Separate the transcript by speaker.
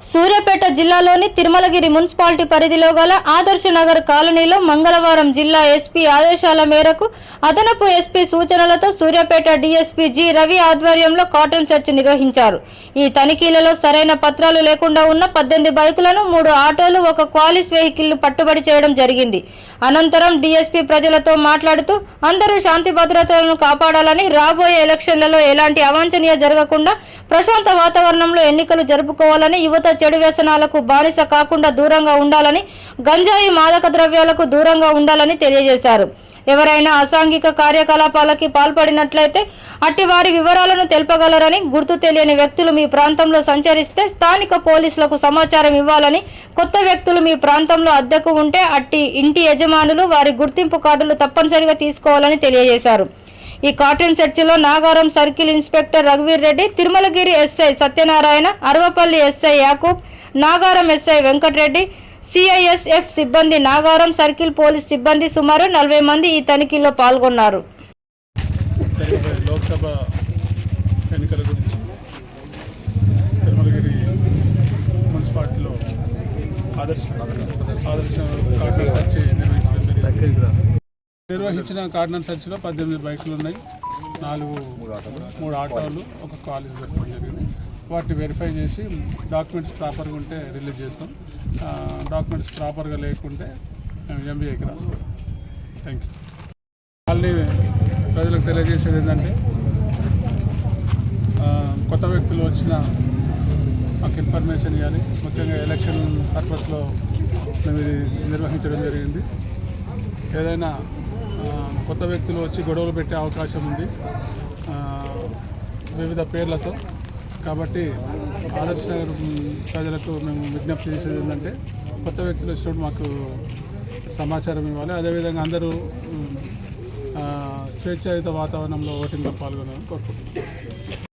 Speaker 1: సూర్యాపేట జిల్లాలోని తిరుమలగిరి మున్సిపాలిటీ పరిధిలో గల ఆదర్శ నగర్ కాలనీలో మంగళవారం జిల్లా ఎస్పీ ఆదేశాల మేరకు అదనపు ఎస్పీ సూచనలతో సూర్యాపేట డీఎస్పీ జి రవి ఆధ్వర్యంలో కాటన్ సెర్చ్ నిర్వహించారు. ఈ తనిఖీలలో సరైన పత్రాలు లేకుండా ఉన్న పద్దెనిమిది బైకులను మూడు ఆటోలు ఒక క్వాలిస్ వెహికల్ పట్టుబడి చేయడం జరిగింది. అనంతరం డీఎస్పీ ప్రజలతో మాట్లాడుతూ అందరూ శాంతి భద్రతలను కాపాడాలని రాబోయే ఎలక్షన్లలో ఎలాంటి అవాంఛనీయ జరగకుండా ప్రశాంత వాతావరణంలో ఎన్నికలు జరుపుకోవాలని యువత చెడు వ్యసనాలకు బానిస కాకుండా దూరంగా ఉండాలని గంజాయి మాదక ద్రవ్యాలకు దూరంగా ఉండాలని తెలియజేశారు. ఎవరైనా అసాంఘిక కార్యకలాపాలకి పాల్పడినట్లయితే అట్టి వారి వివరాలను తెలుపగలరని గుర్తు తెలియని వ్యక్తులు మీ ప్రాంతంలో సంచరిస్తే స్థానిక పోలీసులకు సమాచారం ఇవ్వాలని కొత్త వ్యక్తులు మీ ప్రాంతంలో అద్దెకు ఉంటే అట్టి ఇంటి యజమానులు వారి గుర్తింపు కార్డులు తప్పనిసరిగా తీసుకోవాలని తెలియజేశారు. ఈ కాటన్ చర్చిలో Nagaram circle inspector రఘువీర్ Reddy Tirumalagiri SI Satyanarayana Arvapalli SI Yakub Nagaram SI Venkatareddy CISF సిబ్బంది నాగారం సర్కిల్ పోలీస్ సిబ్బంది సుమారు నలభై మంది ఈ తనిఖీలో పాల్గొన్నారు.
Speaker 2: లోక్సభ ఎన్నికల గురించి తిరుమలగిరి మున్సిపాలిటీలో ఆదర్శ ఆదర్శ కార్డినల్ సర్చ్ నిర్వహించడం జరిగింది. నిర్వహించిన కార్డినల్ సర్చ్లో పద్దెనిమిది బైకులు ఉన్నాయి. నాలుగు మూడు ఆటోలు ఒక కాలేజ్ జరపడం జరిగింది. వాటిని వెరిఫై చేసి డాక్యుమెంట్స్ ప్రాపర్గా ఉంటే రిలీజ్ చేస్తాం. డాక్యుమెంట్స్ ప్రాపర్గా లేకుంటే మేము ఎంబీఏకి రాస్తాం. థ్యాంక్ యూ వాళ్ళని ప్రజలకు తెలియజేసేది ఏంటంటే కొత్త వ్యక్తులు వచ్చిన మాకు ఇన్ఫర్మేషన్ ఇవ్వాలి ముఖ్యంగా ఎలక్షన్ పర్పస్లో మేము ఇది నిర్వహించడం జరిగింది. ఏదైనా కొత్త వ్యక్తులు వచ్చి గొడవలు పెట్టే అవకాశం ఉంది. వివిధ పేర్లతో. కాబట్టి ఆదర్శ నగర్ ప్రజలకు మేము విజ్ఞప్తి చేసేది ఏంటంటే కొత్త వ్యక్తులు వచ్చినప్పుడు మాకు సమాచారం ఇవ్వాలి. అదేవిధంగా అందరూ స్వేచ్ఛాయుత వాతావరణంలో ఓటింగ్లో పాల్గొనాలని కోరుకుంటున్నాం.